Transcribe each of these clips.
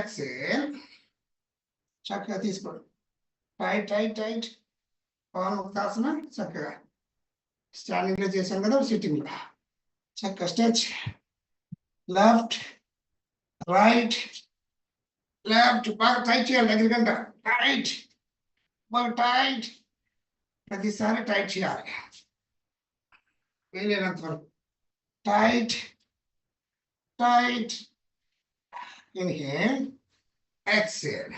Exhale చక్కగా తీసుకోండి tight tight tight పవన్ ముక్తాసన చక్కగా స్టాండింగ్లో చేశాం కదా సిట్టింగ్లో చక్కగా స్ట్రెచ్ లెఫ్ట్ రైట్ లెఫ్ట్ బాగా టైట్ చేయాలి దగ్గర గంట టైట్ బాగా టైట్ ప్రతిసారి టైట్ చేయాలి వీలైనంత వరకు tight tight inhale exhale.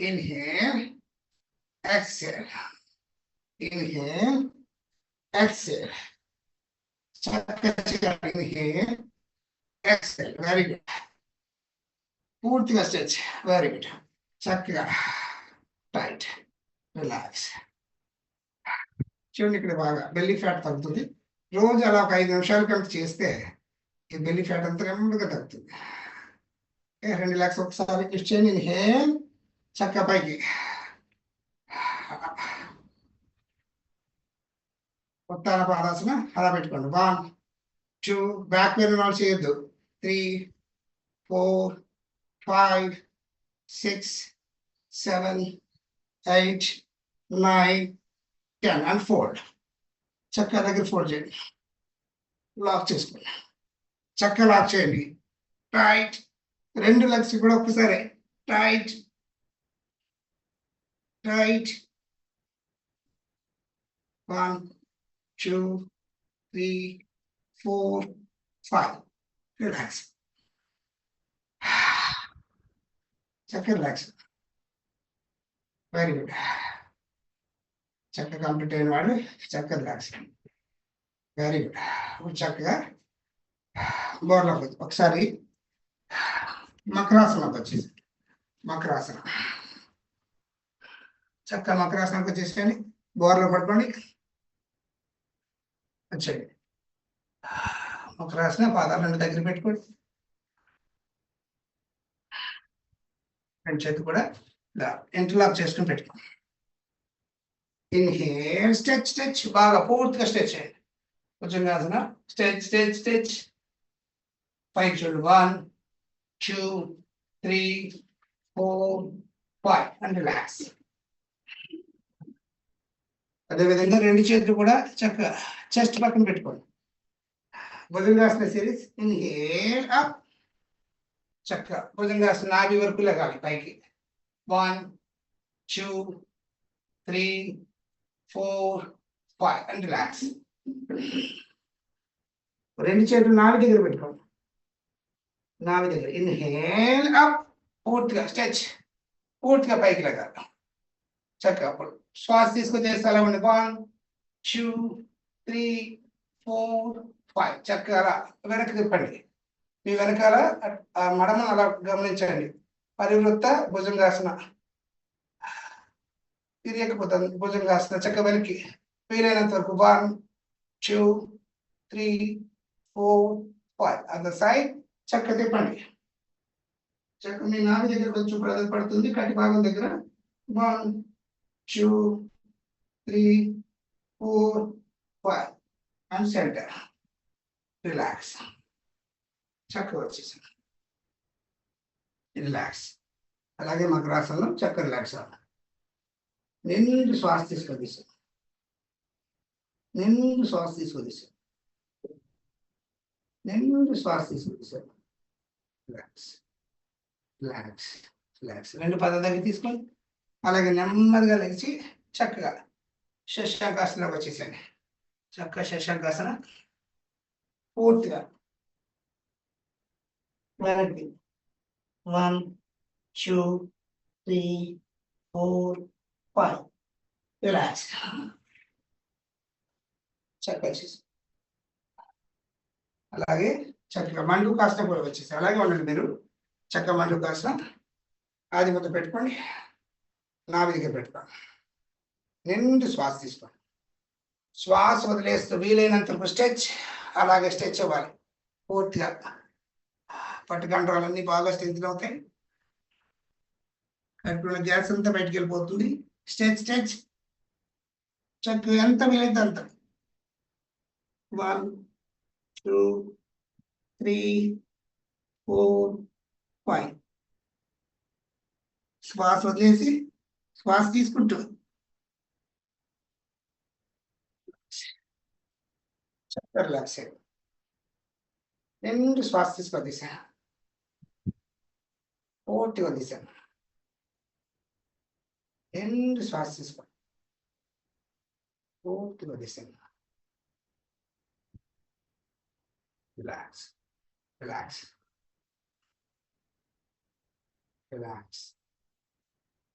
Inhale exhale. Inhale exhale. చక్కగా చేయాలి inhale exhale. వెరీ గుడ్ పూర్తిగా స్ట్రెచ్ వెరీ గుడ్ చక్కగా టైట్ రిలాక్స్ చూడండి ఇక్కడ బాగా బెల్లీ ఫ్యాట్ తగ్గుతుంది. రోజు అలా ఒక ఐదు నిమిషాలు కనుక చేస్తే ఈ బెల్లీ ఫ్యాట్ అంతా నెమ్మదిగా తగ్గుతుంది. ఏ, రెండు లక్షలు ఒకసారి ఇచ్చేయండి ఇన్హేల్ చక్క పైకి. ఉత్తాన పాదాసన అలా పెట్టుకోండి. వన్ టూ బ్యాక్ పెయిన్ వాళ్ళు చేయొద్దు. Three four five six seven eight nine ten and fold. చక్క దగ్గర ఫోల్డ్ చేయండి. లాక్ చేసుకోండి. చక్క లాక్ చేయండి. టైట్. రెండు లెగ్స్ కూడా ఒక్కసారి. Tight tight one two three four five relax చక్కగా రిలాక్స్ వెరీ గుడ్ చక్కగా కంప్లీట్ అయిన వాడు చక్కగా రిలాక్స్ వెరీ గుడ్ చక్కగా బోర్లోకి ఒకసారి మకరాసనకు వచ్చేసి మకరాసనం. చక్కగా మకరాసనకు వచ్చేసేయండి బోర్లో పడుకోండి. వచ్చేయండి. మకరాసన పాదాలు రెండు దగ్గర పెట్టుకోండి. రెండు చేతి కూడా ఇలా ఇంటర్లాక్ చేసుకుని పెట్టుకోండి. ఇన్హేల్ స్ట్రెచ్ స్ట్రెచ్ బాగా పూర్తిగా స్ట్రెచ్ చేయండి. కొంచెం కాసిన స్ట్రెచ్ స్ట్రెచ్ స్ట్రెచ్ పైకి చూడు one two, three, four, five, and relax. అదేవిధంగా రెండు చేతులు కూడా చక్కగా చెస్ట్ పక్కన పెట్టుకోండి. భుజంగాసన సిరీస్ ఇన్హేల్ అప్ చక్కగా భుజంగాసన నాభి వరకు లగాలి పైకి. One two three four five and relax రెండు చేతులు నాలుగు దగ్గర పెట్టుకోండి. నావి దగ్గర ఇన్హేల్ అప్ పూర్తిగా స్ట్రెచ్ పూర్తిగా పైకి లగాలి చక్కగా అప్పుడు శ్వాస తీసుకొచ్చే స్థలం ఉంది one two three four five చక్కగా అలా వెనక్కి తిప్పండి. మీ వెనకాల ఆ మడమను అలా గమనించండి. పరివృత్త భుజంగాసన తిరియకపోతుంది భుజంగాసన చక్క వెనక్కి వీలైనంత వరకు one two three four five other side చక్క తిప్పండి చక్క మీ నాన్న దగ్గర కొంచెం బ్రదర్ పడుతుంది కటి భాగం దగ్గర one two three four five. And centre relax చక్కగా వచ్చేసాను. రిలాక్స్ అలాగే మకరాసనంలో చక్క రిలాక్స్ అవ్వాలి. నిండు శ్వాస తీసుకొదిసాను నిండు శ్వాస తీసుకొదిసాను నిండు శ్వాస తీసుకొదిసాను రిలాక్స్ రిలాక్స్ రిలాక్స్ రెండు పదాల దగ్గర తీసుకొని అలాగే నెమ్మదిగా లేచి చక్కగా శశాంకాసనలోకి వచ్చేసాను చక్కగా శశాంకాసన పూర్తిగా వెనక్కి one two three four five. Relax చక్కగా వచ్చేసి అలాగే చక్కగా మండుకాసన కూడా వచ్చేసి అలాగే ఉండండి మీరు. చక్కగా మండుకాసన ఆది ముద్ద పెట్టుకోండి. నాభి దగ్గర పెట్టుకోండి. నిండు శ్వాస తీసుకోండి. శ్వాస వదిలేస్తూ వీలైనంత స్ట్రెచ్ అలాగే స్ట్రెచ్ అవ్వాలి. పూర్తిగా పట్టు కంట్రోల్ బాగా స్ట్రెచ్ అవుతాయి. కడుపులో గ్యాస్ అంతా బయటికి వెళ్ళిపోతుంది. Stretch stretch. చక్కగా ఎంత వీలైతే అంత. One two three four five శ్వాస వదిలేసి శ్వాస తీసుకుంటూ చక్కగా రిలాక్స్ అయ్యి రెండు శ్వాస తీసుకొని తీసా పూర్తిగా తీసాను రెండు శ్వాస తీసుకో పూర్తిగా తీసాను రిలాక్స్ రిలాక్స్ రిలాక్స్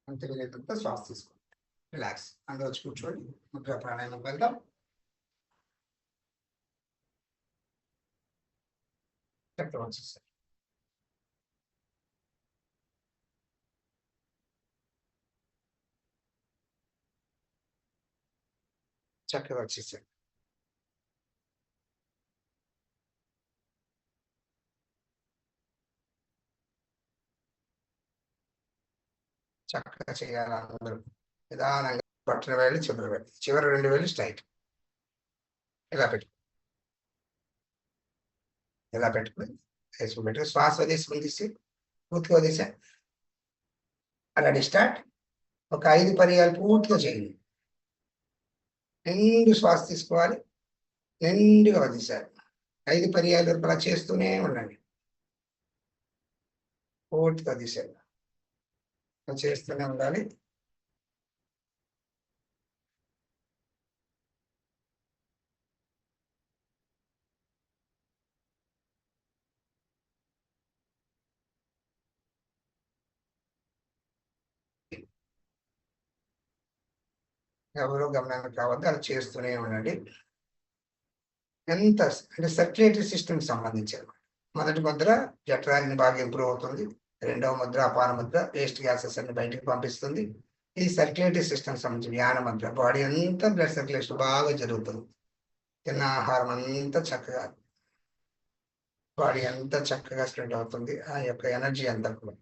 అంతే వీలైనంత శ్వాస తీసుకోండి రిలాక్స్ అందరూ వచ్చి కూర్చోండి. ముద్ర ప్రాణాయామం వెళ్దాం. చక్కగా వచ్చేసారు చక్కగా వచ్చేసారు చక్కగా చేయాలి అందరూ. నిదానంగా పట్టిన వేలు చివరి వేలు చివరి రెండు వేలు స్ట్రైట్. ఇలా పెట్టు ఇలా పెట్టుకుని వేసుకుని పెట్టుకుని శ్వాస తీసుకుని తీసి పూర్తిగా తీసా అలాంటి స్టార్ట్. ఒక ఐదు పర్యాలు పూర్తిగా చేయండి. నిండు శ్వాస తీసుకోవాలి. నిండుగా వదిలేశారు ఐదు పర్యాలు వరకు అలా చేస్తూనే ఉండండి. పూర్తిగా తీసారు చేస్తూనే ఉండాలి. ఎవరో గమనానికి కావద్దు అలా చేస్తూనే ఉండండి. ఎంత అంటే సర్క్యులేటరీ సిస్టమ్ సంబంధించి మొదటి ముద్ర జఠరాన్ని బాగా ఇంప్రూవ్ అవుతుంది. రెండవ ముద్ర అపాన ముద్ర వేస్ట్ గ్యాసెస్ అన్ని బయటకు పంపిస్తుంది. ఇది సర్క్యులేటరీ సిస్టమ్ సంబంధించి వ్యాన ముద్ర బాడీ అంతా బ్లడ్ సర్క్యులేషన్ బాగా జరుగుతుంది. తిన్న ఆహారం అంతా చక్కగా బాడీ అంతా చక్కగా స్ప్రెడ్ అవుతుంది. ఆ యొక్క ఎనర్జీ అంతా కూడా.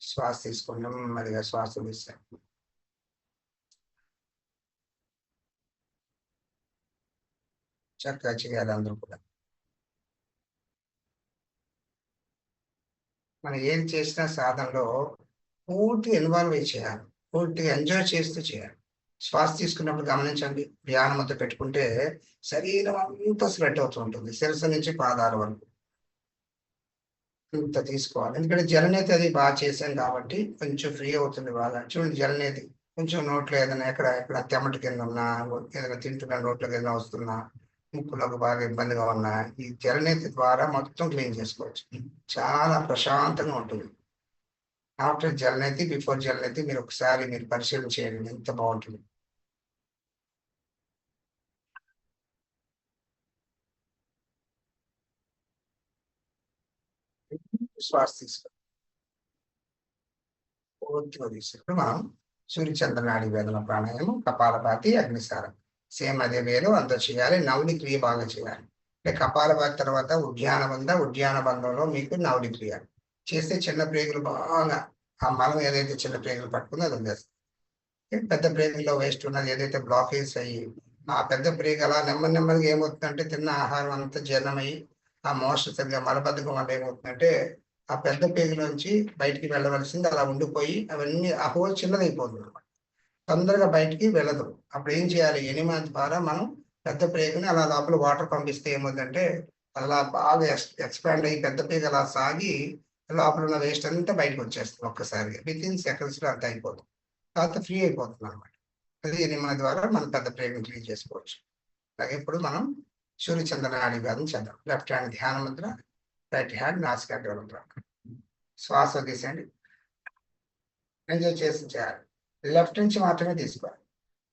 శ్వాస తీసుకోండి నెమ్మదిగా శ్వాస తీస్తాను చక్కగా చేయాలి అందరూ కూడా. మనం ఏం చేసినా సాధనలో పూర్తి ఇన్వాల్వ్ అయి చేయాలి. పూర్తిగా ఎంజాయ్ చేస్తూ చేయాలి. శ్వాస తీసుకున్నప్పుడు గమనించండి. ధ్యానం అంతా పెట్టుకుంటే శరీరం అంతా స్ప్రెడ్ అవుతూ ఉంటుంది. శిరస్సు నుంచి పాదాల వరకు. ఇంత తీసుకోవాలి. ఎందుకంటే జలనేతి అది బాగా చేశాం కాబట్టి కొంచెం ఫ్రీ అవుతుంది బాగా. చూడండి జలనేతి కొంచెం నోట్లో ఏదైనా ఎక్కడ ఎక్కడ తెమ్మటి కింద ఉన్నా ఏదైనా తింటున్నా నోట్లో కింద వస్తున్నా ముక్కులకు బాగా ఇబ్బందిగా ఉన్న ఈ జలనేతి ద్వారా మొత్తం క్లీన్ చేసుకోవచ్చు. చాలా ప్రశాంతంగా ఉంటుంది. ఆఫ్టర్ జలనేతి బిఫోర్ జలనేతి మీరు ఒకసారి మీరు పరిశీలన చేయండి. ఎంత బాగుంటుంది. శ్వాస తీసుకో పూర్తిగా మనం సూర్యచంద్రనాడి వేదన ప్రాణాయామం కపాలపాతి అగ్నిసారం సేమ్ అదే వేలు అంత చేయాలి నవని క్రియ బాగా చేయాలి. అంటే కపాల తర్వాత ఉద్యాన బంధ ఉద్యాన బంధంలో మీకు నవని క్రియ చేస్తే చిన్న ప్రేగులు బాగా ఆ మలం ఏదైతే చిన్న ప్రేగులు పట్టుకుందో అది ఉండేస్తుంది పెద్ద ప్రేగుల్లో వేస్ట్ ఉన్నది ఏదైతే బ్లాకేజ్ అయ్యి ఆ పెద్ద ప్రేగు అలా నెమ్మది నెమ్మదిగా ఏమవుతుందంటే తిన్న ఆహారం అంతా జీర్ణమయ్యి ఆ మోషన్ మలబద్ధకం వల్ల ఏమవుతుందంటే ఆ పెద్ద పేగు నుంచి బయటికి వెళ్ళవలసింది అలా ఉండిపోయి అవన్నీ ఆ హోల్ చిన్నదైపోతుంది అనమాట తొందరగా బయటికి వెళ్ళదు. అప్పుడు ఏం చేయాలి? ఎనిమా ద్వారా మనం పెద్ద ప్రేగుని అలా లోపల వాటర్ పంపిస్తే ఏమవుతుందంటే అలా బాగా ఎక్స్పాండ్ అయ్యి పెద్ద పేగు అలా సాగి లోపల ఉన్న వేస్ట్ అంతా బయటకు వచ్చేస్తుంది ఒక్కసారి విత్ ఇన్ సెకండ్స్లో అంతా అయిపోతుంది. తర్వాత ఫ్రీ అయిపోతుంది అనమాట అది ఎనిమా ద్వారా మనం పెద్ద ప్రేగుని క్లీన్ చేసుకోవచ్చు. అలాగే ఇప్పుడు మనం సూర్యచంద్ర నాడి వ్యాధం చేద్దాం. లెఫ్ట్ హ్యాండ్ ధ్యాన ముద్ర రైట్ హ్యాండ్ నాసికా ముద్ర శ్వాస తీసేయండి. ఎంజాయ్ చేసి చేయాలి. లెఫ్ట్ నుంచి మాత్రమే తీసుకోవాలి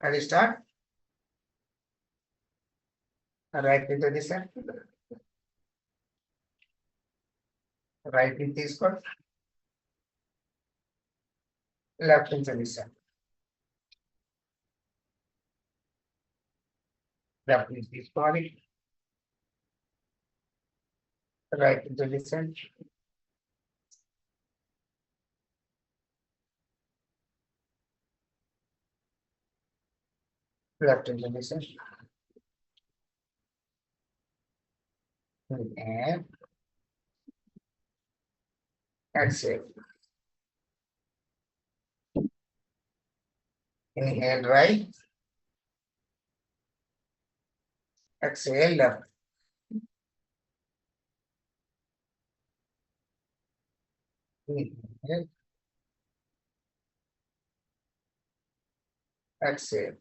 అది స్టార్ట్ రైట్ నుంచి తీసేయండి రైట్ నుంచి తీసుకోండి లెఫ్ట్ నుంచి తీసేయండి లెఫ్ట్ నుంచి తీసుకోవాలి right Good afternoon, Lisa. Good add. That's it. Inhale right. Exhale left. Inhale. Exhale.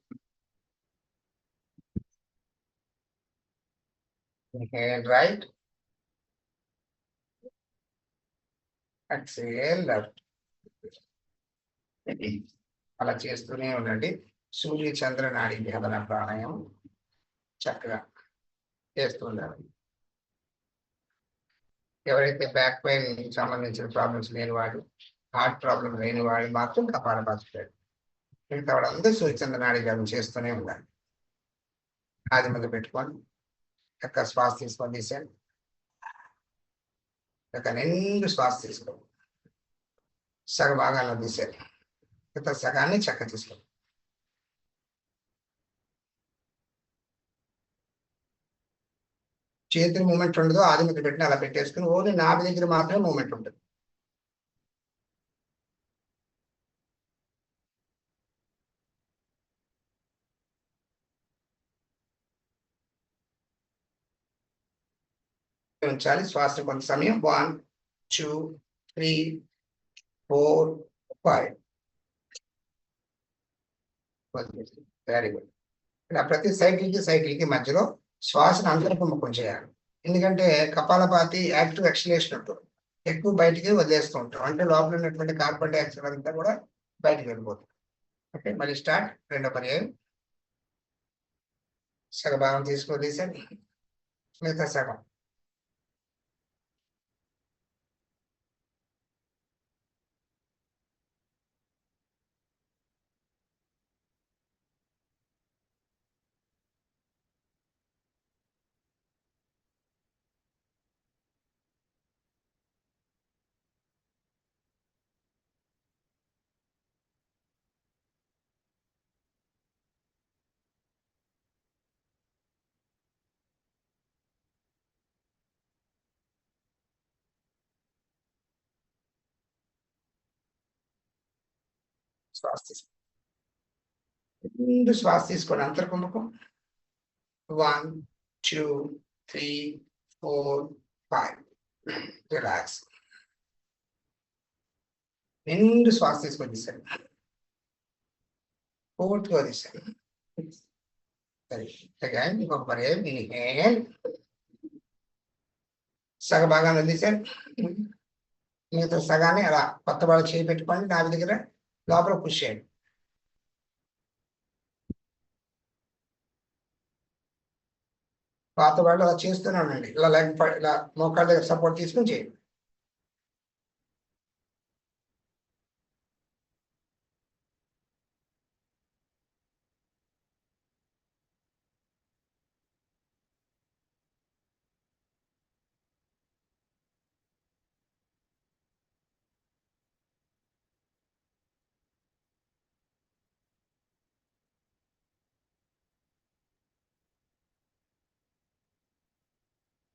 Inhale right. Exhale left. అలా చేస్తూనే ఉండండి. సూర్య చంద్ర నాడి భేదన ప్రాణాయామం చక్కగా చేస్తూ ఉండాలి. ఎవరైతే బ్యాక్ పెయిన్ సంబంధించిన ప్రాబ్లమ్స్ లేని వాడు హార్ట్ ప్రాబ్లం లేని వాడు మాత్రం కపాల బాధిస్తాడు మిగతా అందరూ సూర్యచంద్ర నాడి భేదం చేస్తూనే ఉండాలి. ఆది మీద పెట్టుకొని చక్క శ్వాస తీసుకొని తీసాను చక్క నిండు శ్వాస తీసుకో సగ భాగాల్లో తీసారు ఇత సగాన్ని చక్క తీసుకో చేతులు మూమెంట్ ఉండదు ఆది మీద పెట్టిన అలా పెట్టేసుకుని ఓన్లీ నాభి దగ్గర మాత్రమే మూమెంట్ ఉంటుంది. ఉంచాలి శ్వాస కొంత సమయం. One two three four five very good ఇలా ప్రతి సైకిల్కి సైకిల్కి మధ్యలో శ్వాసను అంతర్ముఖం చేయాలి. ఎందుకంటే కపాలపాతి యాక్టివ్ ఎక్సలేషన్ ఉంటుంది. ఎక్కువ బయటికి వదిలేస్తూ ఉంటాం. అంటే లోపల ఉన్నటువంటి కార్బన్ డైఆక్సైడ్ అంతా కూడా బయటికి వెళ్ళిపోతుంది. ఓకే మళ్ళీ స్టార్ట్ రెండో పర్యాయం. సగభాగం తీసుకొని మిగతా సగం. శ్వాస తీసుకో రెండు శ్వాస తీసుకోండి అంతర్కుంభకం one two three four five relax రెండు శ్వాస తీసుకొని తీసాను పూర్తిగా తీసాను సరే again ఇంకొక పర్యాయం ఇన్హేల్ సగ భాగాన్ని వదిలేసాను మిగతా సగాన్ని అలా కొత్త వాళ్ళు చేయి పెట్టుకోండి నా దగ్గర లోపల పుష్ చేయండి. పాత వాళ్ళు అలా చేస్తూనే ఉండండి. ఇలా లెగ్ ప- ఇలా మోకాళ్ళ దగ్గర సపోర్ట్ తీసుకుని చేయండి.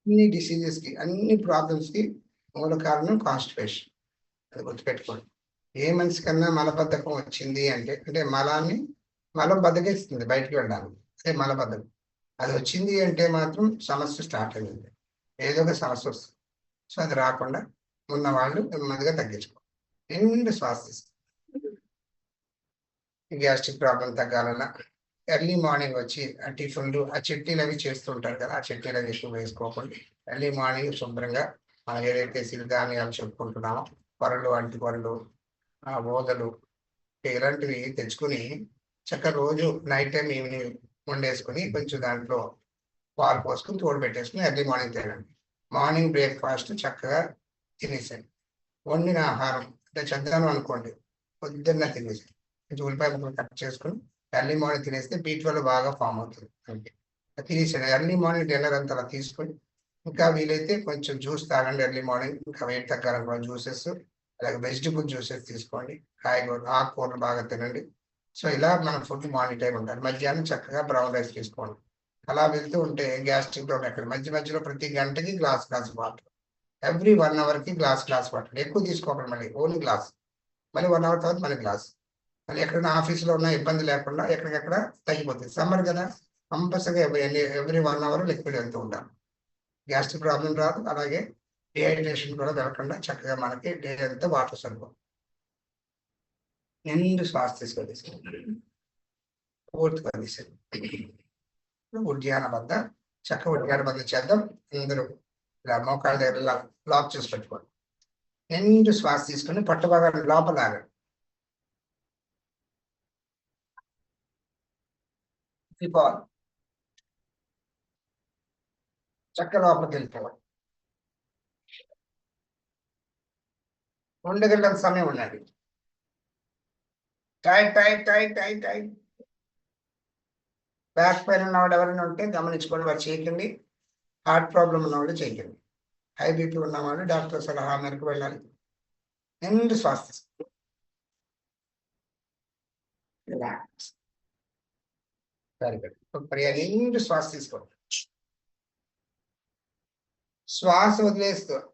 అన్ని డిసీజెస్కి అన్ని ప్రాబ్లమ్స్కి మూల కారణం కాన్స్టిపేషన్ అది గుర్తుపెట్టుకోండి. ఏ మనిషి కన్నా మలబద్ధకం వచ్చింది అంటే అంటే మలాన్ని మలం బద్దకిస్తుంది బయటికి వెళ్ళడానికి. అదే మలబద్ధకం అది వచ్చింది అంటే మాత్రం సమస్య స్టార్ట్ అయింది. ఏదో ఒక సమస్య వస్తుంది. సో అది రాకుండా ఉన్న వాళ్ళు నెమ్మదిగా తగ్గించుకో నిండు శ్వాస గ్యాస్ట్రిక్ ప్రాబ్లం తగ్గాలన్నా ఎర్లీ మార్నింగ్ వచ్చి ఆ టిఫిన్లు ఆ చట్నీలు అవి చేస్తుంటారు కదా ఆ చట్నీలు అవి ఎక్కువ వేసుకోకండి. ఎర్లీ మార్నింగ్ శుభ్రంగా మనం ఏదైతే సిరిధాన్యాలు చెప్పుకుంటున్నామో కొరలు అంటి కొరలు ఆ ఓదలు ఇలాంటివి తెచ్చుకుని చక్కగా రోజు నైట్ టైం ఈవినింగ్ వండేసుకుని కొంచెం దాంట్లో పాలు పోసుకుని తోడు పెట్టేసుకుని ఎర్లీ మార్నింగ్ తినండి. మార్నింగ్ బ్రేక్ఫాస్ట్ చక్కగా తినేసేయండి. వండిన ఆహారం అంటే చద్దాను అనుకోండి పొద్దున్న తినేసి కొంచెం ఉల్లిపాయ ముక్కలు కట్ చేసుకుని ఎర్లీ మార్నింగ్ తినేస్తే బీ ట్వెల్వ్ బాగా ఫామ్ అవుతుంది. అంతే ఎర్లీ మార్నింగ్ డిన్నర్ అంతా అలా తీసుకొని ఇంకా వీలైతే కొంచెం జ్యూస్ తాగండి ఎర్లీ మార్నింగ్ ఇంకా వెయిట్ తగ్గాలనుకున్న జ్యూసెస్ అలాగే వెజిటబుల్ జ్యూసెస్ తీసుకోండి. కాయగూరలు ఆకుకూరలు బాగా తినండి. సో ఇలా మనం ఫుడ్ మార్నింగ్ టైం ఉండాలి మధ్యాహ్నం చక్కగా బ్రౌన్ రైస్ తీసుకోండి. అలా వెళ్తూ ఉంటే గ్యాస్ట్రిక్ ప్రాబ్లం ఎక్కడ? మధ్య మధ్యలో ప్రతి గంటకి glass glass water every one అవర్కి glass glass water ఎక్కువ తీసుకోకండి మళ్ళీ. ఓన్లీ గ్లాస్ మళ్ళీ వన్ అవర్ తర్వాత మళ్ళీ గ్లాస్ మళ్ళీ ఎక్కడైనా ఆఫీస్లో ఉన్న ఇబ్బంది లేకుండా ఎక్కడికెక్కడ తగ్గిపోతుంది సమ్మర్ కదా కంపల్సరీగా every every one hour liquid వెళ్తూ ఉండాలి గ్యాస్ట్రిక్ ప్రాబ్లం రాదు అలాగే డిహైడ్రేషన్ కూడా జరగకుండా చక్కగా మనకి డే అంతా వాటర్ సరిపోతుంది నిండు శ్వాస తీసుకొని తీసుకుంటాం. పూర్తిగా ఉద్యాన వద్ద చక్క ఉద్యాన వద్ద చేద్దాం. అందరూ ఇలా మోకాళ్ళ దగ్గర లాక్ చేసి పెట్టుకోండి. నిండు శ్వాస తీసుకొని పట్టుబాగా లోపల ఆగండి చక్క లోపలికి వెళ్ళిపోవాలి. రెండు గంటల సమయం ఉన్నది tight tight tight tight tight back pain ఉన్నవాడు ఎవరైనా ఉంటే గమనించుకొని వారు చేయకండి హార్ట్ ప్రాబ్లం ఉన్నవాడు చేయకండి హై బీపీ ఉన్నవాడు డాక్టర్ సలహా మేరకు వెళ్ళాలి. నిండు శ్వాస రిలాక్స్ వెరీ గుడ్ పర్యాలు నిండు శ్వాస తీసుకోండి. శ్వాస వదిలేస్తూ.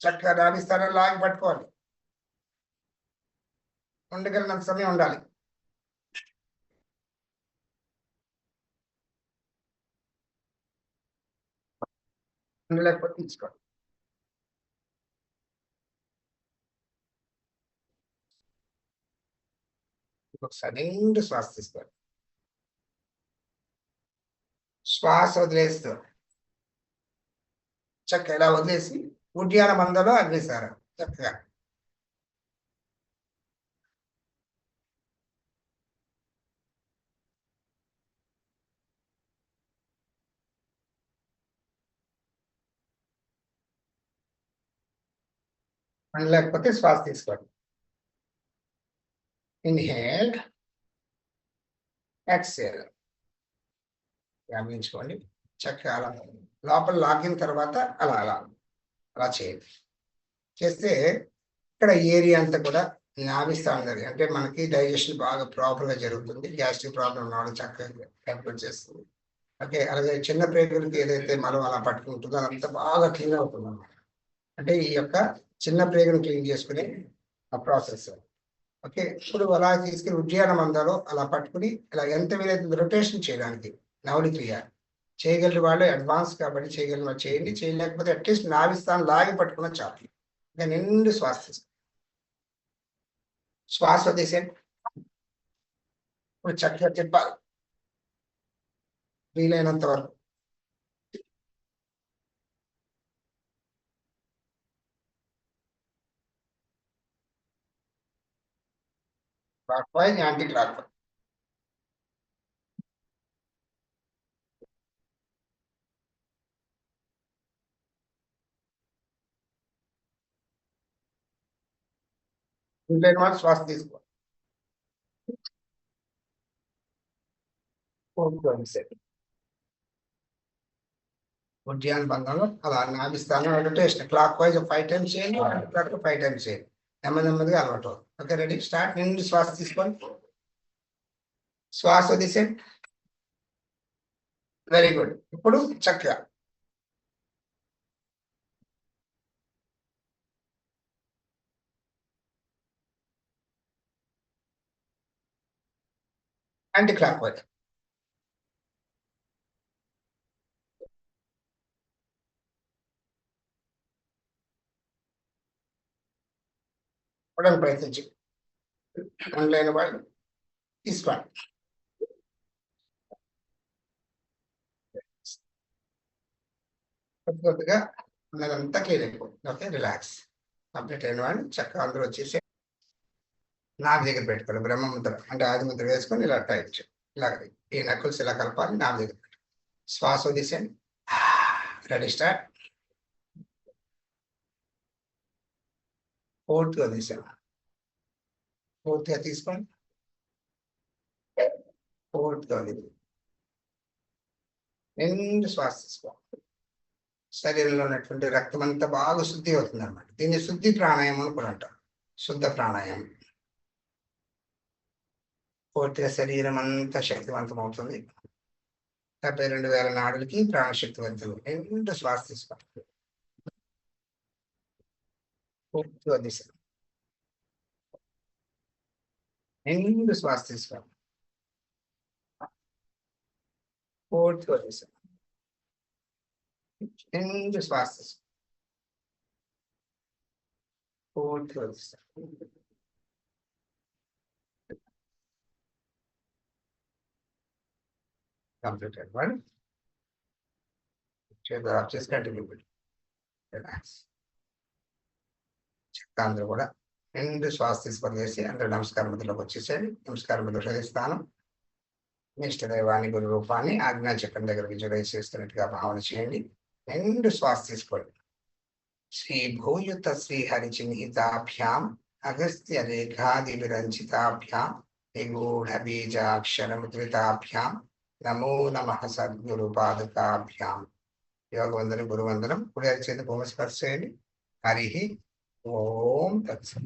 చక్కగా రాణిస్తారని లాగి పట్టుకోవాలి. ఉండగలిగినంత సమయం ఉండాలి. ఉండలేకపోతే తీసుకోండి. సడన్ శ్వాస తీసుకోండి శ్వాస వదిలేస్తూ చక్కగా ఇలా వదిలేసి ఉడ్యాన మందలో అగ్నిసారం చక్కగా. లేకపోతే శ్వాస తీసుకోండి. ఇన్హేల్ ఎక్సేల్ గమనించుకోండి చక్కగా అలా లోపల లాగిన తర్వాత అలా అలా అలా చేయండి. చేస్తే ఇక్కడ ఏరియా అంతా కూడా నాభిస్థానం జరిగి అంటే మనకి డైజెషన్ బాగా ప్రాపర్గా జరుగుతుంది. గ్యాస్ట్రిక్ ప్రాబ్లం రావడం చక్కగా కంట్రోల్ చేస్తుంది. ఓకే అలాగే చిన్న ప్రేగులకి ఏదైతే మనం అలా పట్టుకుంటుందో అదంతా బాగా క్లీన్ అవుతుంది అన్నమాట అంటే ఈ యొక్క చిన్న ప్రేగును క్లీన్ చేసుకునే ఆ ప్రాసెస్. ఓకే ఇప్పుడు అలా తీసుకుని ఉజ్జయాన మందాలో అలా పట్టుకుని ఇలా ఎంత వీలైతే రొటేషన్ చేయడానికి నవలి క్రియ చేయగలిగిన వాళ్ళు అడ్వాన్స్ కాబట్టి చేయగలిగిన వాళ్ళు చేయండి చేయలేకపోతే అట్లీస్ట్ నావిస్తాను లాగి పట్టుకున్న చాలు. ఇంకా నిండు శ్వాస శ్వాస వదిలేసేయండి ఇప్పుడు చక్కగా చెప్పాలి. వీలైనంత వరకు. క్లాక్ వైజ్ వీలైన వాళ్ళు శ్వాస తీసుకో. ఉద్యాన బంధంలో అలా నాభిస్తాను rotation clockwise five times చేయండి ఫైవ్ టైమ్స్ చేయండి. నెమ్మది నెమ్మదిగా అలవాటు ఓకే రెడీ? స్టార్ట్. నిండి శ్వాస తీసుకోండి. శ్వాస వదిలేసేయండి వెరీ గుడ్. ఇప్పుడు చక్కగా యాంటీ క్లాక్ వైజ్. చెప్పడానికి ప్రయత్నించి. ఆన్లైన్ వాళ్ళు తీసుకోవాలి కొద్ది కొద్దిగా ఉన్నదంతా క్లియర్ అయిపోతుంది. Okay relax. కంప్లీట్ అయిన వాళ్ళు చక్కగా అందరూ వచ్చేసి నాకు దగ్గర పెట్టుకోవాలి బ్రహ్మముద్ర అంటే ఆది ముద్ర వేసుకొని ఇలా టైట్ ఇలా ఈ నక్కుల్స్ ఇలా కలపాలి నా దగ్గర శ్వాస తీసేయండి రెడీ స్టార్ట్. పూర్తిగా తీసాను పూర్తిగా తీసుకోండి పూర్తిగా వదిలి నిండు శ్వాస తీసుకో శరీరంలో ఉన్నటువంటి రక్తం అంతా బాగా శుద్ధి అవుతుంది అనమాట దీన్ని శుద్ధి ప్రాణాయామం అని కూడా అంటారు. శుద్ధ ప్రాణాయామం. పూర్తిగా శరీరం అంతా శక్తివంతం అవుతుంది డెబ్బై రెండు వేల నాడులకి ప్రాణశక్తి వద్దు రెండు శ్వాస తీసుకోండి hope you are listening. And Swasthya Swami. Fourth Any And Swasthya Swami. Fourth position. Completed one. Just continue. Relax. చెప్తా అందరూ కూడా రెండు శ్వాస తీసుకొని చేసి అందరూ నమస్కార మధ్యలోకి వచ్చేసేయండి. నమస్కార ముద్ర చదివిస్తాను మీ ఇష్టదైవాన్ని గురు రూపాన్ని ఆజ్ఞా చక్రం దగ్గర విజువలైజ్ చేస్తున్నట్టుగా భావన చేయండి. రెండు శ్వాస తీసుకోండి శ్రీ భూయుత శ్రీ హరి చిహ్నితాభ్యాం అగస్త్య రేఖాది విరంచితాభ్యాం నిగూఢ బీజాక్షర ముద్రితాభ్యాం నమో నమ సద్గురు పాదకాభ్యాం. యోగవందనం గురువందనం కుడి భూమి భూమస్పర్శ చేయండి. హరి ఓం తత్సం.